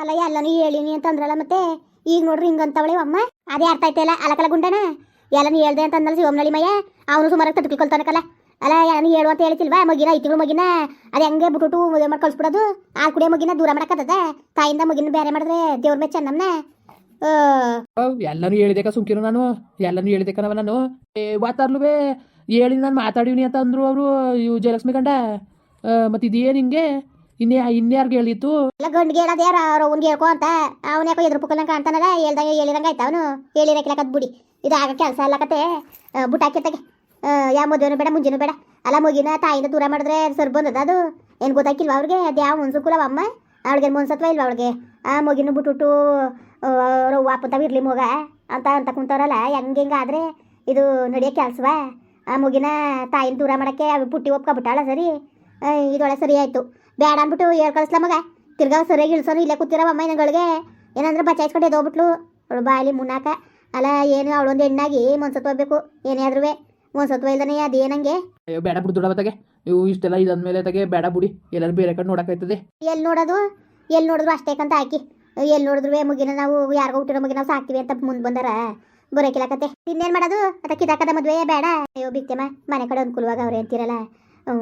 ಅಲ್ಲ ಎಲ್ಲನೂ ಹೇಳಿನಿ ಅಂತ ಅಂದ್ರಲ್ಲ ಮತ್ತೆ? ಈಗ ನೋಡ್ರಿ ಹಿಂಗಂತವಳೆ ಅಮ್ಮ ಅದೇ ಅರ್ಥ ಆಯ್ತಲ್ಲ ಅಲಕಲ ಗುಂಡನ? ಎಲ್ಲನೂ ಹೇಳ್ದೆ ಅಂತ ಅಂದಲ್ಲ ಶಿವಮ್ನಳ್ಳಿ ಮಯ್ಯ? ಅವನು ಸುಮಾರು ತಟ್ಕೊಳ್ತಾನಕಲ್ಲ ಅಲ್ಲ ಏನು ಹೇಳು ಅಂತ ಹೇಳ್ತಿಲ್ವಾ? ಮಗಿನ ಐತಿಗಳು ಮಗಿನ? ಅದು ಹೆಂಗೆ ಬಿಟ್ಬಿಟ್ಟು ಮದುವೆ ಮಾಡಿ ಕಳ್ಸ್ಬಿಡೋದು? ಆ ಕುಡಿಯ ಮಗಿನ ದೂರ ಮಾಡಕ್ಕದ ತಾಯಿಂದ ಮಗಿನ ಬೇರೆ ಮಾಡಿದ್ರೆ ದೇವ್ರ ಮೇಲೆ ಚೆನ್ನಮ್ಮನ ಎಲ್ಲನೂ ಹೇಳಿದೆಕ ಸುಮ್ಕಿರು ನಾನು. ಎಲ್ಲನೂ ನಾವ ನಾನು. ವಾತಾರ್ಲುವೆ ಹೇಳಿ ನಾನು ಮಾತಾಡಿವಿನಿ ಅಂತ ಅಂದ್ರು ಅವರು, ಇವು ಜಯಲಕ್ಷ್ಮಿ ಗಂಡ. ಮತ್ತು ಇದೇನು ಹಿಂಗೆ? ಇನ್ನೇ ಇನ್ಯಾರ್ಗೆ ಹೇಳಿತ್ತು ಇಲ್ಲ ಗಂಡಿಗೆ ಹೇಳೋದು ಯಾರು? ಅವ್ರ ಹೇಳ್ಕೊ ಅಂತ. ಅವ್ನ ಯಾಕೋ ಎದ್ರು ಪುಕ್ಕಲಂಗ ಕಾಣ್ತಾನಲ್ಲ, ಹೇಳ್ದಂಗೆ, ಹೇಳಿದಂಗೆ ಆಯ್ತು ಅವನು? ಹೇಳಿರಕ್ಕಿಲಕತ್ ಬಿಡಿ ಇದು ಆಗ ಕೆಲಸ ಅಲ್ಲಕತ್ತೆ ಬುಟ್ ಹಾಕಿರ್ತಾಗೆ ಯಾವ ಮದುವೆನೂ ಬೇಡ, ಮುಂಜಿನೂ ಬೇಡ. ಅಲ್ಲ ಮಗಿನ ತಾಯಿಂದ ದೂರ ಮಾಡಿದ್ರೆ ಸರ್ ಬಂದದ ಅದು? ಏನು ಗೊತ್ತಾಕಿಲ್ವಾ ಅವ್ರಿಗೆ? ಅದು ಯಾವ ಮುನ್ಸುಕುಲವ ಅಮ್ಮ? ಅವಳಿಗೆ ಮುನ್ಸತ್ವ ಇಲ್ವಾ ಅವಳಿಗೆ? ಆ, ಮಗಿನೂ ಬಿಟ್ಬಿಟ್ಟು ಅವರು ವಾಪತ್ತಾವ ಇರ್ಲಿ ಮಗ? ಅಂತ ಅಂತ ಕುಂತವ್ರಲ್ಲ, ಹೆಂಗೆ, ಹಿಂಗೆ ಆದ್ರೆ? ಇದು ನಡೆಯೋ ಕೆಲಸವ? ಆ, ಮಗಿನ ತಾಯಿನ ದೂರ ಮಾಡೋಕ್ಕೆ ಪುಟ್ಟಿ ಒಪ್ಕೊಬಿಟ್ಟಾಳ ಸರಿ? ಇದೊಳೆ ಸರಿ ಆಯಿತು. ಬೇಡ ಅಂದ್ಬಿಟ್ಟು ಹೇಳ್ ಕಳಿಸ್ಲ ಮಗ. ತಿರ್ಗಾ ಸರಿಯಾಗಿ ಇಳ್ಸೋನು ಇಲ್ಲೇ ಕೂತಿರವಮ್ಮ ನಂಗಳಿಗೆ ಏನಂದ್ರೆ ಬಚಾಯಿಸ್ಕೊಂಡು ಎದೋಗ್ಬಿಟ್ಲು ಅವಳು ಬಾಯಲ್ಲಿ ಮುನ್ನಾಕ. ಅಲ್ಲ ಏನು ಅವಳೊಂದು ಹೆಣ್ಣಾಗಿ ಮನ್ಸತ್ವ ಹೋಗ್ಬೇಕು ಏನೇ ಆದ್ರೂ ಮನ್ಸತ್ವ ಇಲ್ದನೆ ಅದೇನಂಗೆ ಅಯ್ಯೋ ಬೇಡ ಬಿಡು ದುಡವ ತಗೆ. ಇವು ಇಷ್ಟೆಲ್ಲ ಇದಂದ್ಮೇಲೆ ತಗೆ. ಬೇಡ ಬಿಡಿ. ಎಲ್ಲರೂ ಬೇರೆ ಕಡೆ ನೋಡಕ್ಕಾಯ್ತದೆ ಎಲ್ಲಿ ನೋಡೋದು? ಎಲ್ಲಿ ನೋಡಿದ್ರು ಅಷ್ಟೇ ಕಂತ ಹಾಕಿ. ಎಲ್ಲಿ ನೋಡಿದ್ರು ಮುಗಿನ ನಾವು ಯಾರಿಗೋ ಹುಟ್ಟಿರೋ ಮುಗಿನ ನಾವು ಸಾಕ್ತಿವಿ ಅಂತ ಮುಂದೆ ಬಂದಾರ. ಬರೋಕಿಲ್ಲ ಕತೆ. ಇನ್ನೇನು ಮಾಡೋದು? ಅದಕ್ಕೆ ಮದುವೆ ಬೇಡ ಅಯ್ಯೋ ಬಿತ್ತೆಮ್ಮ ಮನೆ ಕಡೆ ಅನುಕೂಲವಾಗ ಅವ್ರೆ ಅಂತೀರಲ್ಲ ಹ್ಞೂ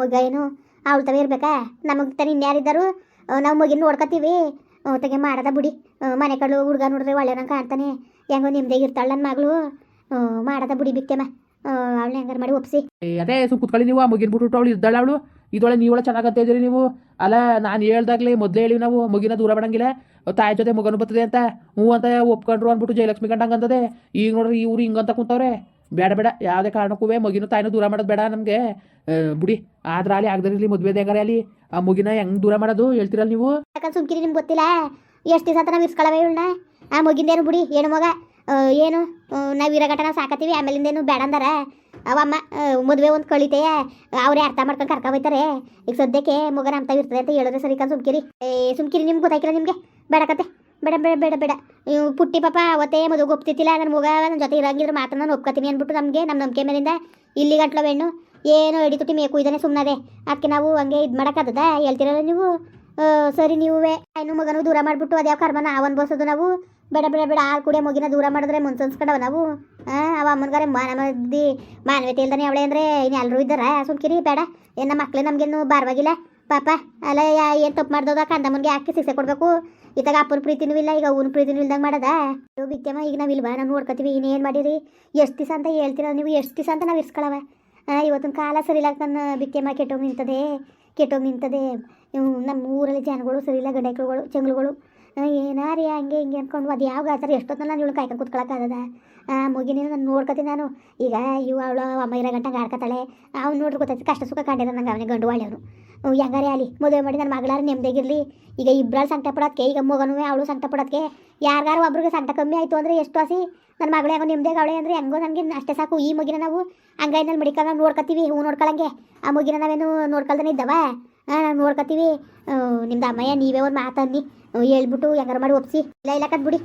ಮಗ ಏನು ಅವಳ ತವ ಇರ್ಬೇಕಾ? ನಮಗೆ ತಾನೆ ಇನ್ಯಾರಿದ್ದಾರು ನಾವು ಮಗಿನ ನೋಡ್ಕೊತೀವಿ ತಗೆ ಮಾಡದ ಬಿಡಿ. ಮನೆ ಕಡೆ ಹುಡುಗ ನೋಡಿದ್ರೆ ಒಳ್ಳೆಯವ್ರಂಗೆ ಕಾಣ್ತಾನೆ. ಹೆಂಗೋ ನಿಮ್ದೇ ಇರ್ತಾಳೆ ನನ್ನ ಮಗಳು. ಮಾಡದ ಬಿಡಿ ಬಿಕ್ಕೆಮ್ಮ ಅವಳನ್ನ ಹೆಂಗಾರು ಮಾಡಿ ಒಪ್ಸಿ. ಅದೇ ಸುಮ್ ಕುತ್ಕೊಳ್ಳಿ ನೀವು, ಆ ಮಗಿನ ಬಿಟ್ಬಿಟ್ಟು ಅವಳು ಇದ್ದಾಳೆ ಅವಳು. ಇದೊಳೆ ನೀವೊಳೆ ಚೆನ್ನಾಗಂತ ಇದ್ದೀರಿ ನೀವು? ಅಲ್ಲ, ನಾನು ಹೇಳ್ದಾಗ್ಲೇ ಮೊದಲೇ ಹೇಳಿ ನಾವು, ಮಗಿನ ದೂರ ಬಿಡಂಗಿಲ್ಲ. ತಾಯಿ ಜೊತೆ ಮಗನು ಬರ್ತದೆ ಅಂತ. ಹ್ಞೂ ಅಂತ ಒಪ್ಕೊಂಡ್ರು ಅಂದ್ಬಿಟ್ಟು ಜಯಲಕ್ಷ್ಮಿ ಕಂಡಂಗೆ ಅಂತದೆ ಈಗ ನೋಡ್ರಿ ಇವ್ರು ಹಿಂಗಂತ ಕುಂತವ್ರೆ. ಬೇಡ ಬೇಡ. ಯಾವುದೇ ಕಾರಣಕ್ಕೂ ಮಗಿನ ತಾಯಿನೂ ದೂರ ಮಾಡೋದು ಬೇಡ ನಮಗೆ. ಬಿಡಿ, ಆದ್ರೆ ಅಲ್ಲಿ ಆಗದಿರಲಿ ಮದುವೆ ಹೆಂಗಾರೆ ಅಲ್ಲಿ. ಆ ಮುಗಿನ ಹೆಂಗ್ ದೂರ ಮಾಡೋದು ಹೇಳ್ತೀರಲ್ಲ ನೀವು? ಸುಮ್ಕಿರಿ ನಿಮ್ಗೆ ಗೊತ್ತಿಲ್ಲ. ಎಷ್ಟು ದಿವಸ ನಾವು ಇಸ್ಕೊಳವೆ ಇವಳನ್ನ. ಆ ಮಗಿಂದೇನು ಬಿಡಿ, ಏನು ಮಗ? ಏನು? ನಾವು ಇರೋ ನಾವು ಸಾಕತ್ತೀವಿ, ಆಮೇಲಿಂದೇನು ಬೇಡ ಅಂದಾರ. ಅವಮ್ಮ ಮದುವೆ ಒಂದು ಕಳಿತೆಯ ಅವರೇ ಅರ್ಥ ಮಾಡ್ಕೊಂಡು ಕರ್ಕೊ ಹೋಯ್ತಾರೆ ಈಗ ಸದ್ಯಕ್ಕೆ ಮಗ ನಮ್ಮ ತಾವ್ ಇರ್ತದೆ ಅಂತ ಹೇಳಿದ್ರೆ ಸರಿ ಕಣ್ ಸುಮ್ಕಿರಿ. ಏ, ಸುಮ್ಕಿರಿ ನಿಮ್ಗೆ ಗೊತ್ತಾಯ್ಕಿಲ್ಲ ನಿಮಗೆ? ಬೇಡ ಬೇಡ ಬೇಡ ಬೇಡ ಬೇಡ. ನೀವು ಪುಟ್ಟಿ ಪಾಪ ಅವತ್ತೇ ಮದುವೆ ಒಪ್ತಿತ್ತಿಲ್ಲ ನನ್ನ ಮಗ ನನ್ನ ಜೊತೆ ಇರಂಗಿದ್ರೆ ಮಾತ್ರ ನಾನು ಒಪ್ಕೊತೀನಿ ಅಂದ್ಬಿಟ್ಟು ನಮಗೆ ನಮ್ಮ ನಂಬಿಕೆ ಮೇಲಿಂದ ಇಲ್ಲಿ ಗಂಟ್ಲ ಹೆಣ್ಣು ಏನು ಎಡಿ ತುಟಿ ಮೇಕು ಇದ್ದಾನೆ ಸುಮ್ಮನದೆ ಅದಕ್ಕೆ ನಾವು ಹಂಗೆ ಇದು ಮಾಡೋಕ್ಕಾಗದ ಹೇಳ್ತಿರಲ್ಲ ನೀವು? ಸರಿ ನೀವೇ. ಇನ್ನು ಮಗನೂ ದೂರ ಮಾಡಿಬಿಟ್ಟು ಅದ್ಯಾವ ಕರ್ಮನ ಅವನ್ ಬಸೋದು ನಾವು? ಬೇಡ ಬೇಡ ಬೇಡ. ಆರು ಕುಡಿಯೋ ಮಗಿನ ದೂರ ಮಾಡಿದ್ರೆ ಮುನ್ಸನ್ಸ್ಕೊಂಡವ ನಾವು? ಹಾಂ ಅವ ಅಮ್ಮನಗಾರೆ ಮಾನ ಮದ್ದಿ ಮಾನವೀಯತೆ ಇಲ್ದಾನೆ ಅವಳೆ ಅಂದರೆ ಇನ್ನು ಎಲ್ಲರೂ ಇದ್ದಾರ? ಸುಮ್ಕಿರಿ, ಬೇಡ. ಏನು ನಮ್ಮ ಮಕ್ಳು ನಮಗೇನು ಬಾರವಾಗಿಲ್ಲ ಪಾಪ, ಅಲ್ಲ ಏನು ತಪ್ಪು ಮಾಡ್ದದ ಕಂದಮ್ಮನಿಗೆ ಯಾಕೆ ಶಿಕ್ಷೆ ಕೊಡಬೇಕು? ಇತ್ತಾಗ ಅಪ್ಪನ ಪ್ರೀತಿನೂ ಇಲ್ಲ, ಈಗ ಅವನ ಪ್ರೀತಿನೂ ಇಲ್ದಂಗೆ ಮಾಡದ? ಅಯ್ಯೋ ಬಿತ್ತಮ್ಮ ಈಗ ನಾವು ಇಲ್ವಾ? ನಾವು ನೋಡ್ಕೊತೀವಿ ಇನ್ನೇನು ಮಾಡಿರಿ? ಎಷ್ಟು ದಿವಸ ಅಂತ ಹೇಳ್ತೀರ ನೀವು, ಎಷ್ಟು ದಿವಸ ಅಂತ ನಾವು ಇರ್ಸ್ಕೊಳವ? ಇವತ್ತಿನ ಕಾಲ ಸರಿ ಇಲ್ಲ ನನ್ನ ಬಿತ್ತಮ್ಮ ಕೆಟ್ಟೋಗಿ ನಿಂತದೆ ಕೆಟ್ಟೋಗಿ ನಿಂತದೆ. ನಮ್ಮ ಊರಲ್ಲಿ ಜನಗಳು ಸರಿ ಇಲ್ಲ, ಗಂಡೈಕಳುಗಳು, ಚೆಂಗ್ಳುಗಳು. ಏನಾರಿ ಹಂಗೆ ಹಿಂಗೆ ಅಂದ್ಕೊಂಡು ಅದು ಯಾವ ಗಾತ್ರ ಎಷ್ಟೊತ್ತಲ್ಲ ಇವಳು ಕಾಯ್ಕೊಂಡು ಕುತ್ಕೊಳಕ್ಕಾಗದ ಮುಗಿನ ನಾನು ನೋಡ್ಕೊತೀನಿ ನಾನು. ಈಗ ಇವು ಅವಳು ಇರೋ ಗಂಟೆ ಆಡ್ಕೊತಾಳೆ, ಅವ್ನು ನೋಡ್ರಿ ಗೊತ್ತೈತಿ ಕಷ್ಟ ಸುಖ ಕಂಡಿದ್ದ ನಂಗೆ ಅವನಿಗೆ ಗಂಡು ಅವನು ಹೆಂಗಾರೆ ಅಲ್ಲಿ, ಮದುವೆ ಮಾಡಿ ನನ್ನ ಮಗಳಾರ ನೆಮ್ಮದಿಗಿರಲಿ ಈಗ ಇಬ್ಬರಲ್ಲಿ ಸಂಕಟ ಪಡೋದಕ್ಕೆ ಈಗ ಮಗನೂ ಅವಳು ಸಂಕಟ ಪಡೋದಕ್ಕೆ ಯಾರಿಗಾರು ಒಬ್ರಿಗೆ ಸಂಕಟ ಕಮ್ಮಿ ಆಯಿತು ಅಂದರೆ ಎಷ್ಟು ಆಸಿ ನನ್ನ ಮಗಳು ಹೆಂಗೋ ನಿಮ್ಮದೇ ಅವಳೆ ಅಂದರೆ ಹೆಂಗೋ ನನಗೆ ಅಷ್ಟೇ ಸಾಕು. ಈ ಮಗಿನ ನಾವು ಹಂಗೈನಲ್ಲಿ ಮಡಿಕ ನಾವು ನೋಡ್ಕೊತೀವಿ, ಹೂ ನೋಡ್ಕೊಳಂಗೆ. ಆ ಮಗಿನ ನಾವೇನು ನೋಡ್ಕೊಳ್ದೇ ಇದ್ದವ? ನಾವು ನೋಡ್ಕೊತೀವಿ. ನಿಮ್ದು ಅಮ್ಮಯ್ಯ, ನೀವೇ ಒಂದು ಮಾತಂದು ಹೇಳ್ಬಿಟ್ಟು ಹೆಂಗಾರು ಮಾಡಿ ಒಪ್ಸಿ. ಇಲ್ಲ ಇಲ್ಲ ಕತ್ ಬಿಡಿ.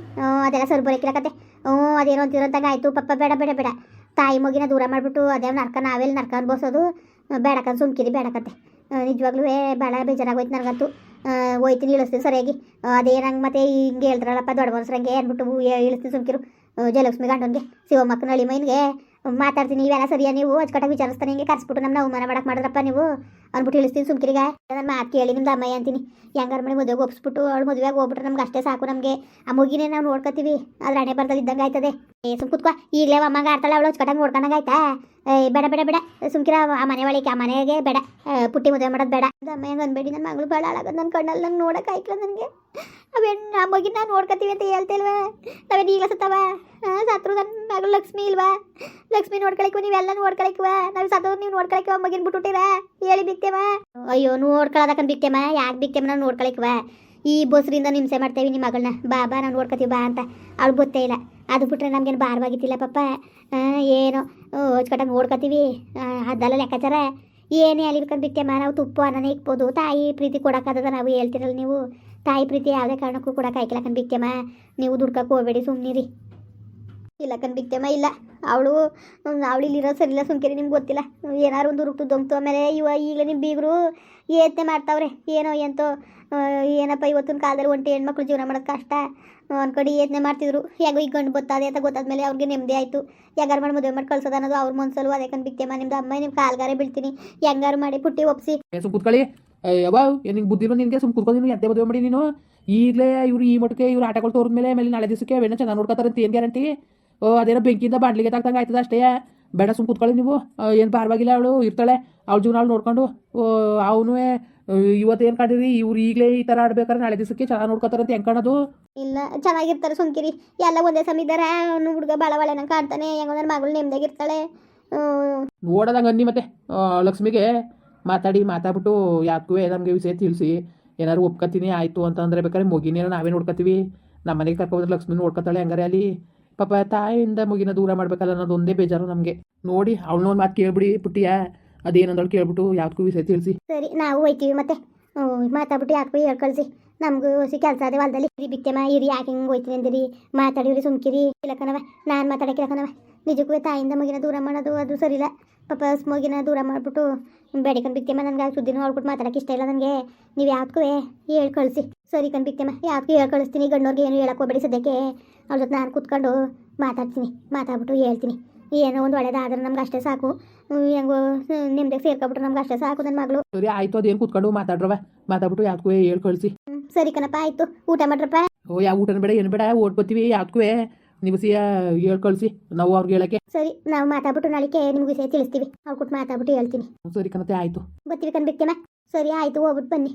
ಅದೆಲ್ಲ ಸರ್ ಬರೋಕಿಲ್ಲಕತ್ತೆ ಹ್ಞೂ ಅದೇನೋ ಅಂತಿರೋಂತಾಗ ಆಯಿತು. ಪಪ್ಪ, ಬೇಡ ಬೇಡ ಬೇಡ. ತಾಯಿ ಮಗಿನ ದೂರ ಮಾಡಿಬಿಟ್ಟು ಅದೇ ನರ್ಕ ನಾವೆಲ್ಲಿ ನರ್ಕ ಅನ್ಬೋಸೋದು ಬೇಡಕಂತ ಸುಮ್ಕಿರಿ, ಬೇಡಕತ್ತೆ. ನಿಜವಾಗ್ಲೂ ಭಾಳ ಬೇಜಾರಾಗೋಯ್ತು ನನಗಂತೂ. ಹೋಯ್ತೀನಿ ಇಳಿಸ್ತೀನಿ ಸರಿಯಾಗಿ. ಅದೇ ನಂಗೆ ಮತ್ತೆ ಹಿಂಗೆ ಹೇಳ್ತಾರಲ್ಲಪ್ಪ ದೊಡ್ಡ ಮನ್ಸರಂಗೆ ಅಂದ್ಬಿಟ್ಟು ಇಳಿಸ್ತೀನಿ ಸುಮ್ಕಿರು. ಜಯಲಕ್ಷ್ಮಿ ಗಂಡನಿಗೆ, ಶಿವಮಕ್ಕನ ನಳಿ ಮೈನ್ಗೆ ಮಾತಾಡ್ತೀನಿ, ನೀವೆಲ್ಲ ಸರಿಯಾ ನೀವು? ಅಚ್ಚುಕಟ್ಟಾಗಿ ವಿಚಾರಿಸ್ತಾನೆ ಹಿಂಗೆ ಕರ್ಸ್ಬಿಟ್ಟು ನಮ್ಮ ಅವಮಾನ ಮಾಡಕ್ಕೆ ಮಾಡಿದ್ರಪ್ಪ ನೀವು? ಅಂದ್ಬಿಟ್ಟು ಇಳಿಸ್ತೀನಿ ಸುಮ್ಕಿರಿಗ. ನನ್ನ ಮಾತು ಕೇಳಿ ನಿಮ್ದು ಅಮ್ಮಯ್ಯ ಅಂತೀನಿ. ಹೆಂಗಾರ ಮನೆ ಮದುವೆಗೆ ಒಪ್ಸ್ಬಿಟ್ಟು, ಅವ್ಳು ಮದುವೆಗೆ ಹೋಗ್ಬಿಟ್ರೆ ನಮ್ಗೆ ಅಷ್ಟೇ ಸಾಕು ನಮಗೆ. ಆ ಮುಗಿನೇ ನಾವು ನೋಡ್ಕೊತೀವಿ. ಅದ್ರ ಹಣೆ ಬರ್ದಲ್ಲಿ ಇದ್ದಂಗೆ ಆಯ್ತದೆ. ಏ, ಸುಮ್ ಕುತ್ಕೋ. ಈಗಲೇ ಅಮ್ಮಂಗೆ ಆಡ್ತಾಳೆ, ಅವಳು ಅಚ್ಚುಕಟ್ಟಾಗಿ ನೋಡ್ಕೊಂಡಂಗೆ ಆಯ್ತಾ? ಏ, ಬೇಡ ಬೇಡ ಬೇಡ. ಸುಮ್ಕಿರ ಆ ಮನೆ ಒಳಗೆ, ಆ ಮನೆಗೆ ಬೇಡ. ಪುಟ್ಟಿ ಮದುವೆ ಮಾಡೋದು ಬೇಡ. ಅಮ್ಮಯ್ಯಂಗೆ ಅನ್ಬೇಡಿ ನನ್ನ ಮಗಳು ಭಾಳ ಹಾಳಾಗೋದು ನನ್ನ ಕಣ್ಣಲ್ಲಿ ನಂಗೆ ನೋಡೋಕೆ ಆಯ್ತಲ್ಲ ನನಗೆ. ಅವೇನು ಆ ಮಗಿನ ನೋಡ್ಕೊತೀವಿ ಅಂತ ಹೇಳ್ತಿಲ್ವಾ ನಾವೇನು ಈಗ ಸತ್ತವ? ಸತ್ರು ನನ್ನ ಮಗಳು ಲಕ್ಷ್ಮಿ ಇಲ್ವಾ? ಲಕ್ಷ್ಮಿ ನೋಡ್ಕೊಳಕ್ವ ನೀವೆಲ್ಲ ನೋಡ್ಕೊಳಕ್ವ ನಾವು ಸತ್ತವ್ರು ನೀವು ನೋಡ್ಕೊಳಕ್ವ ಮಗಿನ ಬಿಟ್ಟುಟ್ಟಿವ ಹೇಳಿ ಬಿತ್ತೇವ ಅಯ್ಯೋ ನೋಡ್ಕೊಳದಕ್ಕನ್ ಬಿಕ್ತೇಮ ಯಾಕೆ ಬಿಕ್ತೇಮ ನಾವು ನೋಡ್ಕೊಳಕ್ವ ಈ ಬಸ್ರಿಂದ ಹಿಂಸೆ ಮಾಡ್ತೇವೆ ನಿಮ್ಮ ಮಗಳನ್ನ ಬಾ ಬಾ, ನಾವು ನೋಡ್ಕೊತೀವಿ, ಬಾ ಅಂತ. ಅವಳು ಗೊತ್ತೇ ಇಲ್ಲ. ಅದು ಬಿಟ್ರೆ ನಮ್ಗೇನು ಭಾರವಾಗಿತ್ತಿಲ್ಲ ಪಪ್ಪ ಏನು ಹಚ್ಕಟ್ಟಂಗೆ ನೋಡ್ಕೊತೀವಿ. ಅದೆಲ್ಲ ಲೆಕ್ಕಾಚಾರ. ಏನೇ ಅಲ್ಲಿ ಬಿತ್ತೇಮ ನಾವು ತುಪ್ಪ ಅನ್ನನೇ ಇಕ್ಬೋದು. ತಾಯಿ ಪ್ರೀತಿ ಕೊಡೋಕ್ಕಾಗದ ನಾವು ಹೇಳ್ತಿರಲ್ಲ ನೀವು. ತಾಯಿ ಪ್ರೀತಿ ಯಾವುದೇ ಕಾರಣಕ್ಕೂ ಕೂಡ ಆಯ್ಕಿಲ್ಲ ಕಂಡು ಬಿತ್ತೇಮ ನೀವು ದುಡ್ಕಕ್ಕೆ ಹೋಗಬೇಡಿ ಸುಮ್ಮನಿರಿ ಇಲ್ಲ ಕಣ್ ಬಿಕ್ತಮ್ಮ ಇಲ್ಲ. ಅವಳು ಅವಳು ಇಲ್ಲಿರೋ ಇಲ್ಲ ಸುಮ್ಕಿರಿ, ನಿಮ್ಗೆ ಗೊತ್ತಿಲ್ಲ. ಏನಾರು ಒಂದು ಹುಡುಕ್ತು ದೊಂಕ್ತು ಆಮೇಲೆ ಇವ ಈಗ ನಿಮ್ಮ ಬೀಗರು ಏತ್ನೆ ಮಾಡ್ತಾವ್ರೆ. ಏನೋ ಎಂತೋ ಏನಪ್ಪ ಇವತ್ತಿನ ಕಾಲದಲ್ಲಿ ಒಂಟಿ ಹೆಣ್ಮಕ್ಳು ಜೀವನ ಮಾಡೋದು ಕಷ್ಟ. ಒಂದು ಕಡೆ ಏತ್ನೆ ಮಾಡ್ತಿದ್ರು. ಹೇಗೋ ಈಗ ಗಂಡು ಗೊತ್ತಾದೆ ಅಂತ ಗೊತ್ತಾದ್ಮೇಲೆ ಅವ್ರಿಗೆ ನೆಮ್ಮದಿ ಆಯಿತು. ಯಾರು ಮಾಡಿ ಮದುವೆ ಮಾಡಿ ಕಳ್ಸೋದು ಅನ್ನೋದು ಅವ್ರ ಮನ್ಸಲ್ಲೂ ಕಂಡು ಬಿಕ್ತಮ್ಮ ನಿಮ್ದು ಅಮ್ಮ ನಿಮ್ಮ ಕಾಲ್ಗಾರೆ ಬೀಳ್ತೀನಿ. ಹೆಂಗಾರು ಮಾಡಿ ಪುಟ್ಟಿ ಒಪ್ಸಿ. ಕೂತ್ಕೊಳ್ಳಿ. ಯಾವ ನಿಂಗೆ ಬುದ್ಧಿರೋ ನಿನಗೆ? ಸುಮ್ ಕೂತ್ಕೊಂಡು ನೀನು ಎಂತೆ ಮದುವೆ ಮಾಡಿ ನೀನು. ಈಗಲೇ ಇವ್ರು ಈ ಮಟ್ಟಕ್ಕೆ ಇವ್ರು ಆಟಗಳು ತೋರಿದ್ಮೇಲೆ ಮೇಲೆ ನಾಳೆ ದಿವಸಕ್ಕೆ ಬೇಡ ಚೆನ್ನಾಗಿ ನೋಡ್ಕೊತಾರೆ ಅಂತ ಏನು ಗ್ಯಾರಂಟಿ ಓ ಅದೇನೋ ಬೆಂಕಿಯಿಂದ ಬಾಂಡ್ಲಿಗೆ ತಾಗ್ದಂಗೆ ಆಯ್ತದ ಅಷ್ಟೇ. ಬೇಡ ಸುಮ್ ಕೂತ್ಕೊಳ್ಳಿ ನೀವು. ಏನು ಪರವಾಗಿಲ್ಲ ಅವಳು ಇರ್ತಾಳೆ. ಅವಳ ಜೀವನ ಅವಳು ನೋಡ್ಕೊಂಡು. ಅವನು ಇವತ್ತು ಏನು ಕಂಡಿರಿ ಇವ್ರು ಈಗಲೇ ಈ ಥರ ಆಡ್ಬೇಕಾದ್ರೆ ನಾಳೆ ದಿವಸಕ್ಕೆ ಚೆನ್ನಾಗಿ ನೋಡ್ಕೋತಾರೆ ಅಂತ ಹೆಂಗೆ ಕಾಣೋದು? ಇಲ್ಲ ಚೆನ್ನಾಗಿರ್ತಾರೆ ಸುಮ್ಕಿರಿ. ಎಲ್ಲ ಒಂದೇ ಸಮ ಇದ್ದಾರೆ ಅವನು ಹುಡುಗ ಭಾಳ ಒಳ್ಳೆ ನಂಗೆ ಕಾಣ್ತಾನೆ. ಹೆಂಗೋ ನನ್ನ ಮಗಳು ನೆಮ್ಮದಿಯಾಗಿರ್ತಾಳೆ ನೋಡೋದಂಗೆ ಅನ್ನಿ ಮತ್ತೆ ಲಕ್ಷ್ಮಿಗೆ. ಮಾತಾಡಿ ಮಾತಾಡ್ಬಿಟ್ಟು ಯಾಕೂ ನಮಗೆ ವಿಷಯ ತಿಳಿಸಿ ಏನಾರು ಒಪ್ಕೊತೀನಿ ಆಯಿತು ಅಂತಂದ್ರೆ ಬೇಕಾದ್ರೆ ಮುಗಿನೇನ ನಾವೇ ನೋಡ್ಕೊತೀವಿ. ನಮ್ಮ ಮನೆಗೆ ಕರ್ಕೊಂಡ್ರೆ ಲಕ್ಷ್ಮಿ ನೋಡ್ಕೊತಾಳೆ ಹಂಗಾರೆ ಅಲ್ಲಿ. ಪಾಪ ತಾಯಿಯಿಂದ ಮುಗಿನ ದೂರ ಮಾಡ್ಬೇಕಲ್ಲ ಅನ್ನೋದು ಒಂದೇ ಬೇಜಾರು ನಮಗೆ. ನೋಡಿ, ಅವಳು ಒಂದು ಮಾತು ಕೇಳ್ಬಿಡಿ ಪುಟ್ಟಿಯ. ಅದೇನಂದಳು ಕೇಳ್ಬಿಟ್ಟು ಯಾವ್ದಕ್ಕೂ ವಿಷಯ ತಿಳಿಸಿ. ಸರಿ, ನಾವು ಹೋಯ್ತೀವಿ ಮತ್ತೆ. ಮಾತಾಡ್ಬಿಟ್ಟು ಯಾಕೋ ಹೇಳ್ಕೊಳ್ಸಿ ನಮಗೂ ಸಿ ಕೆಲಸ ಅದೇ ಹೊಲದಲ್ಲಿ. ಇರಿ ಬಿಕ್ಕೆಮ್ಮ ಇರಿ ಯಾಕೆ ಹಿಂಗೆ ಹೋಯ್ತೀನಿ ಅಂದಿರಿ? ಮಾತಾಡಿರಿ ಸುಮ್ಕಿರಿ. ಇಲ್ಲ ಕಣವ ನಾನು ಮಾತಾಡಕ್ಕೆ ಕಣವ ನಿಜಕ್ಕೂ ತಾಯಿಂದ ಮಗಿನ ದೂರ ಮಾಡೋದು ಅದು ಸರಿಲ್ಲ ಪಾಪ ಸ್ಮೋಗಿನ ದೂರ ಮಾಡಿಬಿಟ್ಟು ಬೇಡಿಕೊಂಡು ಬಿಕ್ಕೆಮ್ಮ ನನಗೆ ಸುದ್ದಿನೂ ಹೊಳ್ಬಿಟ್ಟು ಮಾತಾಡಕ್ಕೆ ಇಷ್ಟ ಇಲ್ಲ ನನಗೆ. ನೀವು ಯಾವ್ದಕ್ಕೂ ಹೇಳಿ ಕಳಿಸಿ. ಸರಿ ಕಣ್ ಬಿಕ್ಕೆಮ್ಮ ಯಾವ್ದಕ್ಕೂ ಹೇಳಿ ಕಳಿಸ್ತೀನಿ. ಗಂಡೋರ್ಗೆ ಏನು ಹೇಳಕ್ಕೆ ಹೋಗ್ಬೇಡಿ ಸದ್ಯಕ್ಕೆ. ಅವ್ರ ಜೊತೆ ನಾನು ಕೂತ್ಕೊಂಡು ಮಾತಾಡ್ತೀನಿ ಮಾತಾಡ್ಬಿಟ್ಟು ಹೇಳ್ತೀನಿ. ಏನೋ ಒಂದು ಒಳ್ಳೇದಾದ್ರೆ ನಮ್ಗೆ ಅಷ್ಟೇ ಸಾಕು. ಹೆಂಗು ನಿಮ್ದಾಗ ಸೇರ್ಕೊಬಿಟ್ರೆ ನಮ್ಗೆ ಅಷ್ಟೇ ಸಾಕು ನನ್ನ ಮಗಳು. ಸರಿ ಆಯ್ತು ಅದೇನು ಕೂತ್ಕೊಂಡು ಮಾತಾಡ್ರವ ಮಾತಾಡ್ಬಿಟ್ಟು ಯಾವ್ದಕ್ಕೂ ಹೇಳಿ ಕಳಿಸಿ. ಸರಿ ಕಣಪ್ಪ ಆಯ್ತು. ಊಟ ಮಾಡ್ರಪ್ಪ? ಓ ಯಾವ ಊಟನ ಬೇಡ ಏನು ಬೇಡ ಓಟ್ ಬರ್ತೀವಿ ಯಾವ್ದಕ್ಕೂ ನೀವು ಸಿಯ ಹೇಳ್ಕೊಳ್ಸಿ ಕಳಿಸಿ ನಾವು ಅವ್ರಿಗೆ ಹೇಳಕ್ಕೆ. ಸರಿ ನಾವು ಮಾತಾಡ್ಬಿಟ್ಟು ನಾಳೆಗೆ ನಿಮ್ಗೆ ವಿಷಯ ತಿಳಿಸ್ತೀವಿ. ಅವ್ರು ಕೊಟ್ಟು ಮಾತಾಡ್ಬಿಟ್ಟು ಹೇಳ್ತೀನಿ. ಸರಿ ಕಣತೆ ಆಯ್ತು. ಬರ್ತೀವಿ ಕಣ್ಬಿಡ್ತೀಮ ಸರಿ ಆಯ್ತು ಹೋಗ್ಬಿಟ್ಟು ಬನ್ನಿ.